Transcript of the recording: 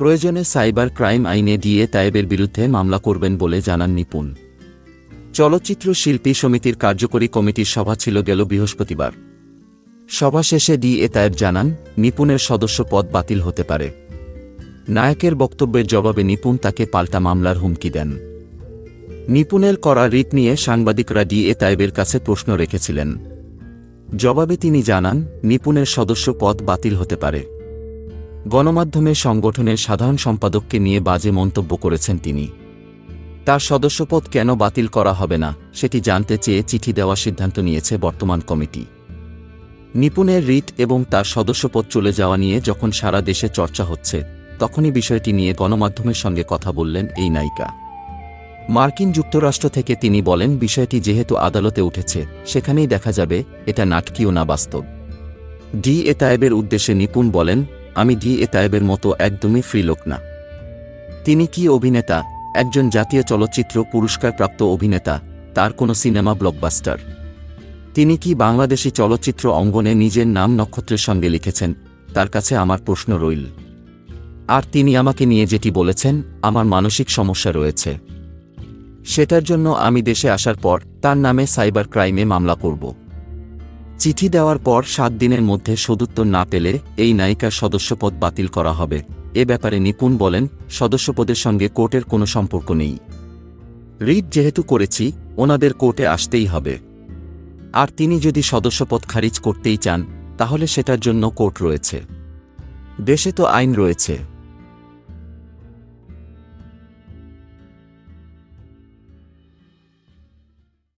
প্রয়োজনে cyber crime আইনে দিয়ে তায়েবের বিরুদ্ধে মামলা করবেন বলে জানান নিপুণ। চলচ্চিত্র শিল্পী সমিতির কার্যকরী কমিটির সভা ছিল গেল বৃহস্পতিবার। সভা শেষে ডি এ তায়েব জানান, নিপুণের সদস্য পদ বাতিল হতে পারে। নায়কের বক্তব্যের জবাবে নিপুণ তাকে পাল্টা মামলার হুমকি দেন। নিপুণের করা রিট নিয়ে সাংবাদিকরা ডি এ তায়েবের কাছে প্রশ্ন রেখেছিলেন। জবাবে তিনি জানান, নিপুণের সদস্য পদ বাতিল হতে পারে। গণমাধ্যমে সংগঠনের সাধারণ সম্পাদককে নিয়ে বাজে মন্তব্য করেছেন তিনি। তার সদস্যপদ কেন বাতিল করা হবে না, সেটি জানতে চেয়ে চিঠি দেওয়ার সিদ্ধান্ত নিয়েছে বর্তমান কমিটি। নিপুণের রিট এবং তার সদস্যপদ চলে যাওয়া নিয়ে যখন সারা দেশে চর্চা হচ্ছে, তখনই বিষয়টি নিয়ে গণমাধ্যমের সঙ্গে কথা বললেন এই নায়িকা। মার্কিন যুক্তরাষ্ট্র থেকে তিনি বলেন, বিষয়টি যেহেতু আদালতে উঠেছে, সেখানেই দেখা যাবে, এটা নাটকীয় না বাস্তব। ডি এ তায়েবের উদ্দেশ্যে নিপুণ বলেন আমি ডি এ তায়েবের মতো একদমই ফ্রি লোক না। তিনি কি অভিনেতা? একজন জাতীয় চলচ্চিত্র পুরস্কারপ্রাপ্ত অভিনেতা, তার কোনো সিনেমা ব্লকবাস্টার তিনি কি বাংলাদেশি চলচ্চিত্র অঙ্গনে নিজের নাম নক্ষত্রের সঙ্গে লিখেছেন? তার কাছে আমার প্রশ্ন রইল। আর তিনি আমাকে নিয়ে যেটি বলেছেন, আমার মানসিক সমস্যা রয়েছে। সেটার জন্য আমি দেশে আসার পর তার নামে সাইবার ক্রাইমে মামলা করব। চিঠি দেওয়ার পর সাত দিনের মধ্যে সদুত্তর না পেলে এই নায়িকার সদস্যপদ বাতিল করা হবে। এ ব্যাপারে নিপুণ বলেন, সদস্যপদের সঙ্গে কোর্টের কোনো সম্পর্ক নেই। রিট যেহেতু করেছি, ওনাদের কোর্টে আসতেই হবে। আর তিনি যদি সদস্যপদ খারিজ করতেই চান, তাহলে সেটার জন্য কোর্ট রয়েছে। দেশে তো আইন রয়েছে।